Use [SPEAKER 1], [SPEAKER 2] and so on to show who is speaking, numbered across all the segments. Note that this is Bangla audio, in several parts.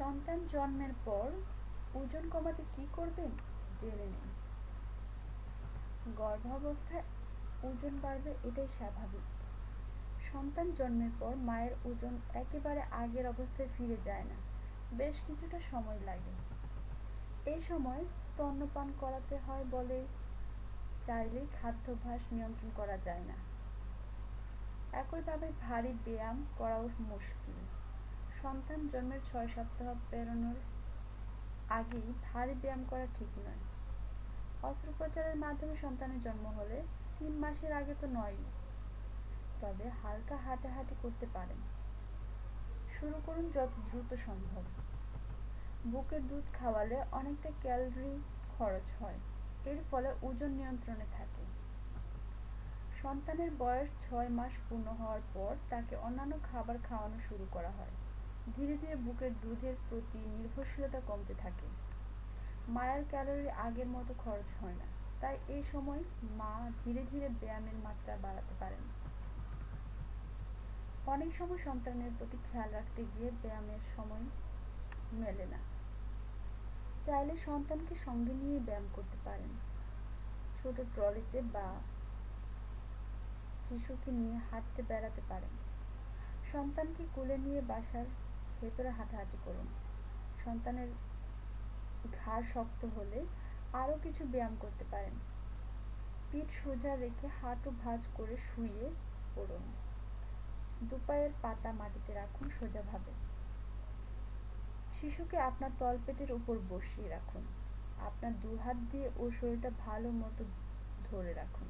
[SPEAKER 1] সন্তান জন্মের পর ওজন কমাতে কি করবেন? জেনে নিন। গর্ভাবস্থায় ওজন বাড়বে, এটাই স্বাভাবিক। সন্তান জন্মের পর মায়ের ওজন একেবারে আগের অবস্থায় ফিরে যায় না। বেশ কিছুটা সময় লাগে। এই সময় স্তন্যপান করাতে হয় বলে চাইলেই খাদ্যাভ্যাস নিয়ন্ত্রণ করা যায় না। একইভাবে ভারী ব্যায়াম করাও মুশকিল। সন্তান জন্মের ছয় সপ্তাহ পেরোনোর আগেই ভারী ব্যায়াম করা ঠিক নয়। অস্ত্রোপচারের মাধ্যমে সন্তানের জন্ম হলে তিন মাসের আগে তো নয়ই তবে হালকা হাঁটাহাঁটি করতে পারেন। শুরু করুন যত দ্রুত সম্ভব। বুকের দুধ খাওয়ালে অনেকটা ক্যালোরি খরচ হয়। এর ফলে ওজন নিয়ন্ত্রণে থাকে। সন্তানের বয়স ছয় মাস পূর্ণ হওয়ার পর তাকে অন্যান্য খাবার খাওয়ানো শুরু করা হয়। ধীরে ধীরে বুকের দুধের প্রতি নির্ভরশীলতা কমতে থাকে। মায়ের ক্যালোরি আগের মতো খরচ হয় না। তাই এই সময় মা ধীরে ধীরে ব্যায়ামের মাত্রা বাড়াতে পারেন। অনেক সময় সন্তানের প্রতি খেয়াল রাখতে গিয়ে ব্যায়ামের সময় মেলে না। চাইলে সন্তানকে সঙ্গে নিয়ে ব্যায়াম করতে পারেন। ছোট ট্রলিতে বা শিশুকে নিয়ে হাঁটতে বেড়াতে পারেন। সন্তানকে কোলে নিয়ে বাসার ভেতরে হাঁটাহাঁটি করুন। সন্তানের ঘাড় শক্ত হলে আরও কিছু ব্যায়াম করতে পারেন। পিঠ সোজা রেখে হাঁটু ভাঁজ করে শুয়ে পড়ুন। দুপায়ের পাতা মাটিতে রাখুন সোজাভাবে। শিশুকে আপনার তলপেটের উপর বসিয়ে রাখুন। আপনার দু হাত দিয়ে ওর শরীরটা ভালো মতো ধরে রাখুন।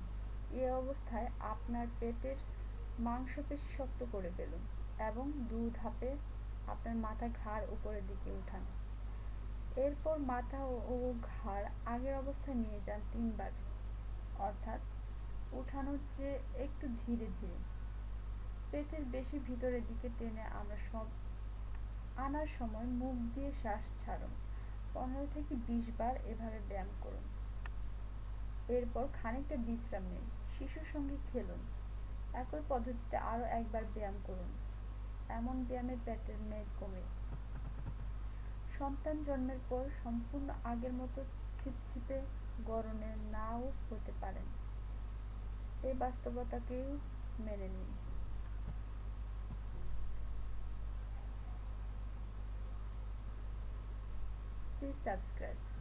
[SPEAKER 1] এ অবস্থায় আপনার পেটের মাংসপেশি শক্ত করে ফেলুন এবং দু ধাপে আপনার মাথা ঘাড় উপরের দিকে উঠান। এরপর মাথা ও ঘাড় আগের অবস্থায় নিয়ে যান তিনবার। অর্থাৎ উঠানোর চেয়ে একটু ধীরে ধীরে। পেটের বেশি ভিতরের দিকে টেনে আমরা সব আনার সময় মুখ দিয়ে শ্বাস ছাড়ুন। পনেরো থেকে বিশ বার এভাবে ব্যায়াম করুন। এরপর খানিকটা বিশ্রাম নিন। শিশুর সঙ্গে খেলুন। একই পদ্ধতিতে আরও একবার ব্যায়াম করুন। এমন ব্যায়ামে পেটের মেদ কমে। সন্তান জন্মের পর সম্পূর্ণ আগের মতো ছিপছিপে গরমে নাও হতে পারেন। এই বাস্তবতাকেও মেনে নিন। Please subscribe.